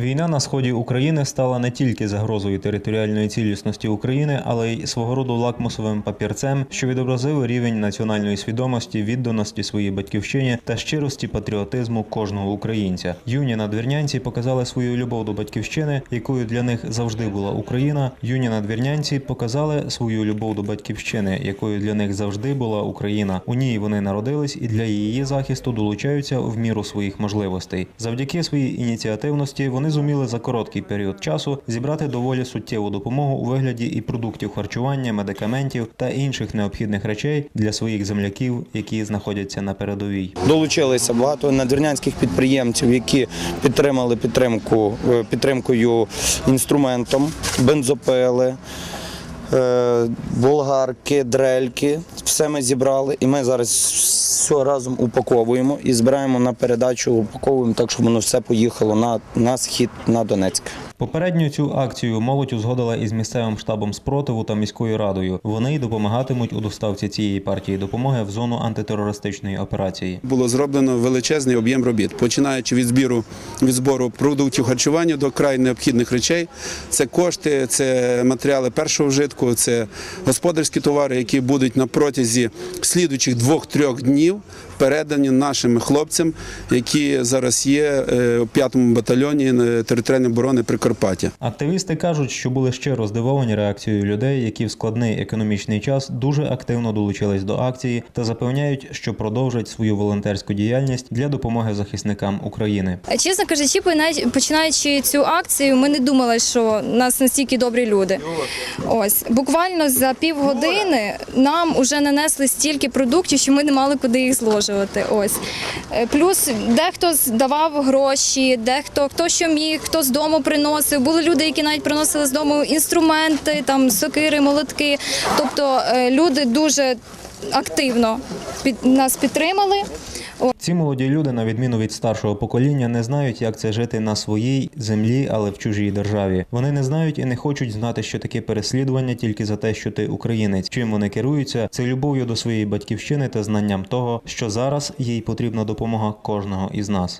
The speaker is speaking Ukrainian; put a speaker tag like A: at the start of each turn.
A: Війна на сході України стала не тільки загрозою територіальної цілісності України, але й свого роду лакмусовим папірцем, що відобразив рівень національної свідомості, відданості своїй батьківщині та щирості патріотизму кожного українця. Юні надвірнянці показали свою любов до батьківщини, якою для них завжди була Україна. Юні надвірнянці показали свою любов до батьківщини, якою для них завжди була Україна. У ній вони народились і для її захисту долучаються в міру своїх можливостей. Завдяки своїй ініціативності вони зуміли за короткий період часу зібрати доволі суттєву допомогу у вигляді і продуктів харчування, медикаментів та інших необхідних речей для своїх земляків, які знаходяться на передовій.
B: Долучилися багато надвірнянських підприємців, які підтримали підтримку е, підтримкою інструментом, бензопили, е, болгарки, дрельки. Все ми зібрали, і ми зараз все разом упаковуємо і збираємо на передачу, упаковуємо так, щоб воно все поїхало на, на схід на Донецьк.
A: Попередню цю акцію молодь узгодила із місцевим штабом спротиву та міською радою. Вони й допомагатимуть у доставці цієї партії допомоги в зону антитерористичної операції.
C: було зроблено величезний об'єм робіт, починаючи від збіру від збору продуктів харчування до край необхідних речей. Це кошти, це матеріали першого вжитку, це господарські товари, які будуть на протязі слідуючих двох-трьох днів передані нашим хлопцям, які зараз є е, у п'ятому батальйоні е, територіальної оборони Прикарпаття.
A: Активісти кажуть, що були щиро здивовані реакцією людей, які в складний економічний час дуже активно долучились до акції та запевняють, що продовжать свою волонтерську діяльність для допомоги захисникам України.
D: Чесно кажучи, починаючи цю акцію, ми не думали, що нас настільки добрі люди. Ось буквально за півгодини нам вже нанесли стільки продуктів, що ми не мали куди їх зложувати. Ось Е, плюс дехто здавав гроші, дехто хто що міг, хто з дому приносив. Були люди, які навіть приносили з дому інструменти, там сокири, молотки. Тобто е, люди дуже активно під нас підтримали.
A: Ці молоді люди, на відміну від старшого покоління, не знають, як це жити на своїй землі, але в чужій державі. Вони не знають і не хочуть знати, що таке переслідування тільки за те, що ти українець. Чим вони керуються, це любов'ю до своєї батьківщини та знанням того, що зараз їй потрібна допомога кожного із нас.